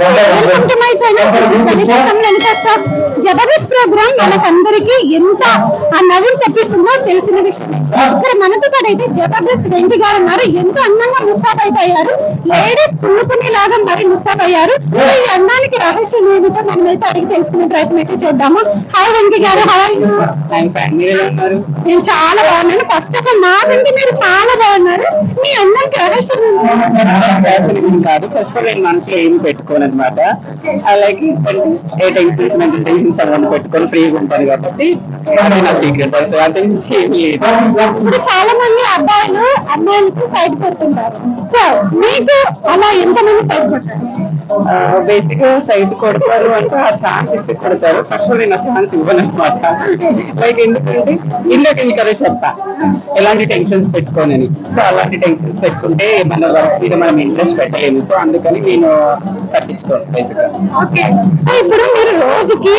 Welcome to my channel Jabardasth program మనకందరికి ఎంత ఆ నవ్వులు తెప్పిస్తుందో తెలిసిన విషయం ఇక్కడ మనతో పాటు అయితే జబర్దస్త్ వెంటి గారు ఉన్నారు. ఎంత అందంగా ముస్తాబ్ అయితే అయ్యారు లేడీస్ లాగా మరి ముస్తాబ్ అయ్యారు. ఈ అందానికి రహస్యం ఏమిటో మనం అయితే అడిగి తెలుసుకునే ప్రయత్నం అయితే చేద్దాము. హాయ్ వెంకి గారు. హాయ్ నేను చాలా బాగున్నాను. ఫస్ట్ ఆఫ్ ఆల్ నాకంటే మీరు చాలా బాగున్నారు. మీ అందరికి రహస్యం కాదు. ఫస్ట్ ఆఫ్ ఆల్ నేను మనసులో ఏం పెట్టుకోను అనమాట లైక్ ఏ టెన్షన్స్ మెంటల్ టెన్షన్స్ అవన్నీ పెట్టుకొని ఫ్రీగా ఉంటాను కాబట్టి అదే నా సీక్రెట్ అసలు అంత మించి ఏమీ లేదు. ఇప్పుడు చాలా మంది అబ్బాయిలు అమ్మాయిలకి సైడ్ కొడుతుంటారు. సో మీకు అలా ఎంతమంది సైడ్ కొట్టారు బేసిక్గా సైడ్ కొడతారు అంటే ఆ ఛాన్స్ ఇస్తే కొడతారు. ఫస్ట్ ఆఫ్ ఆల్ నేను ఆ ఛాన్స్ ఇవ్వను అనమాట లైక్ ఎందుకంటే ఇందాక మీకు అదే చెప్పా. ఎలాంటి టెన్షన్స్ పెట్టుకోనని. సో అలాంటి టెన్షన్స్ పెట్టుకుంటే మన వర్క్ మీద మనం ఇంట్రెస్ట్ పెట్టలేము. సో అందుకని నేను బేసిక్ ఓకే. సో ఇప్పుడు మీరు రోజుకి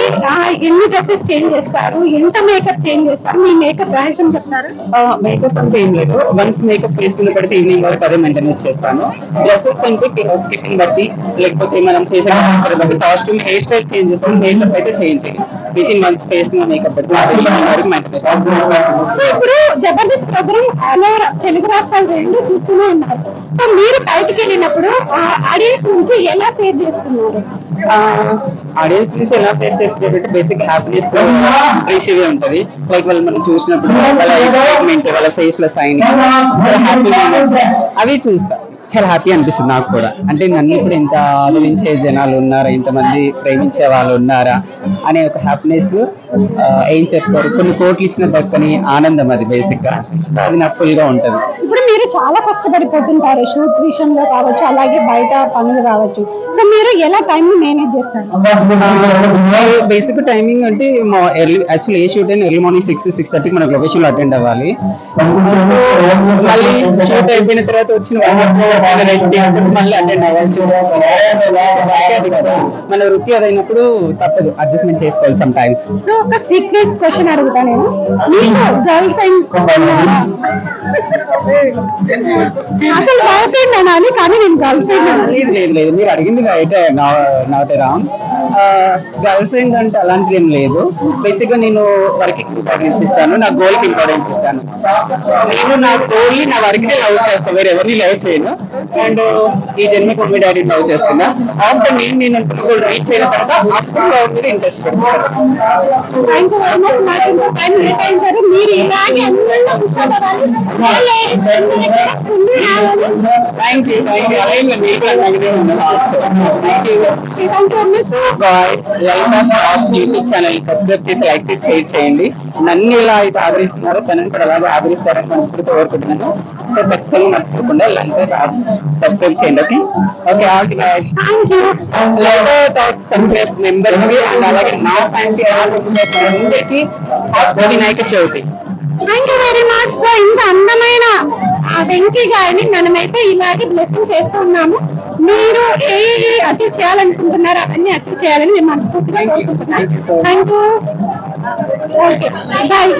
ఎన్ని డ్రెస్సెస్ చేంజ్ చేస్తారు? ఎంత మేకప్ చేంజ్ చేస్తారు? మీ మేకప్ రహస్యం చెప్తారు మేకప్ అంటే ఏం లేదు. వన్స్ మేకప్ పెడితే ఈవినింగ్ వరకు అదే మెయింటెనెన్స్ చేస్తాను. డ్రెస్సెస్ అంటే స్కిప్పింగ్ బట్టి లేకపోతే మనం చేసే character బట్టి కాస్ట్యూమ్ హెయిర్ స్టైల్ చేంజ్ చేస్తాం మేకప్ అయితే change with in face makeup ఇప్పుడు Jabardasth program all over Telugu రాష్ట్రాలు రెండు చూస్తూనే ఉన్నారు. సో మీరు బయటికి వెళ్ళినప్పుడు ఆడియన్స్ నుంచి ఎలా పేర్ చేస్తున్నారు? ఆడియన్స్ నుంచి ఎలా ఫేస్ చేస్తున్నట్టు బేసిక్ హ్యాపీనెస్ రిసీవ్ ఉంటది. లైక్ వాళ్ళు మనం చూసినప్పుడు వాళ్ళ ఎక్సైట్మెంట్ వాళ్ళ ఫేస్లో సైన్ అవి చూస్తా. చాలా హ్యాపీ అనిపిస్తుంది నాకు కూడా. అంటే నన్ను ఇప్పుడు ఇంత ఆదరించే జనాలు ఉన్నారా? ఇంతమంది ప్రేమించే వాళ్ళు ఉన్నారా? అనే ఒక హ్యాపీనెస్ ఏం చెప్తారు? కొన్ని కోట్లు ఇచ్చిన దక్కని ఆనందం అది బేసిక్గా. సో అది నాకు ఫుల్గా ఉంటది. మీరు చాలా కష్టపడిపోతుంటారు షూట్ విషయంలో కావచ్చు అలాగే బయట పనులు కావచ్చు. సో మీరు ఎలా టైం మేనేజ్ చేస్తారు? బేసిక్ టైమింగ్ అంటే ఎర్లీ యాక్చువల్లీ ఏ షూట్ అయినా ఎర్లీ మార్నింగ్ సిక్స్ సిక్స్ థర్టీకి మనకు లొకేషన్ అటెండ్ అవ్వాలి. సో మళ్ళీ షూట్ అయిపోయిన తర్వాత వచ్చిన మళ్ళీ అటెండ్ అది మన వృత్తి అదైనప్పుడు తప్పదు అడ్జస్ట్మెంట్ చేసుకోవాలి సమ్ టైమ్స్ సో ఒక సీక్రెట్ క్వశ్చన్ అడుగుతా నేను మీకు గర్ల్ అసలు గర్ల్ ఫ్రెండ్ అనాలి కానీ నేను గర్ల్ ఫ్రెండ్ లేదు లేదు లేదు మీరు అడిగింది అయితే నాట్ రాంగ్ గర్ల్ ఫ్రెండ్ అంటే అలాంటిది ఏం లేదు. బేసిక్గా నేను వర్క్ ఇంపార్టెన్స్ ఇస్తాను. నా గోల్కి ఇంపార్టెన్స్ ఇస్తాను. నేను నా గోల్ని నా వర్క్ లవ్ చేస్తాను వేరే ఎవరిని లవ్ చేయను. అండ్ ఈ జన్మ మమ్మీ డాడీ లవ్ చేస్తున్నా. ఆఫ్టర్ నేను నేను అనుకున్న రీచ్ అయిన తర్వాత అప్పుడు లవ్ మీద ఇంట్రెస్ట్ పెడతాను థ్యాంక్ యూ వెరీ మచ్ మాకు ఇంత టైం కేటాయించారు మీరు ఇలాగే అందంగా కూర్చోవాలి థ్యాంక్ యూ థ్యాంక్ యూ అలాగే మీరు కూడా అలాగే thank you thank you miss boys life of talks YouTube channel subscribe చేసి లైక్ చేసి షేర్ చేయండి. నన్ను ఇలా అయితే ఆదరిస్తున్నారో తనని కూడా అలాగే ఆదరిస్తారని మనస్ఫూర్తి కోరుకుంటున్నాను. సో ఖచ్చితంగా మర్చిపోకుండా లైక్ సబ్స్క్రైబ్ చేయండి okay okay all the best thank you life talks subscribe మెంబర్స్కి అండ్ అలాగే నా ఫ్యాన్సీ సబ్స్క్రైబ్ అందరికీ Vinayaka Chavithi thank you very much so ఇంత అందమైన ఆ వెంకీ గారిని మనమైతే ఇలాగే బ్లెస్సింగ్ చేస్తున్నాము మీరు ఏ అచీవ్ చేయాలనుకుంటున్నారో అవన్నీ అచీవ్ చేయాలని మేము మనస్ఫూర్తిగా కోరుకుంటున్నాం. Thank you okay bye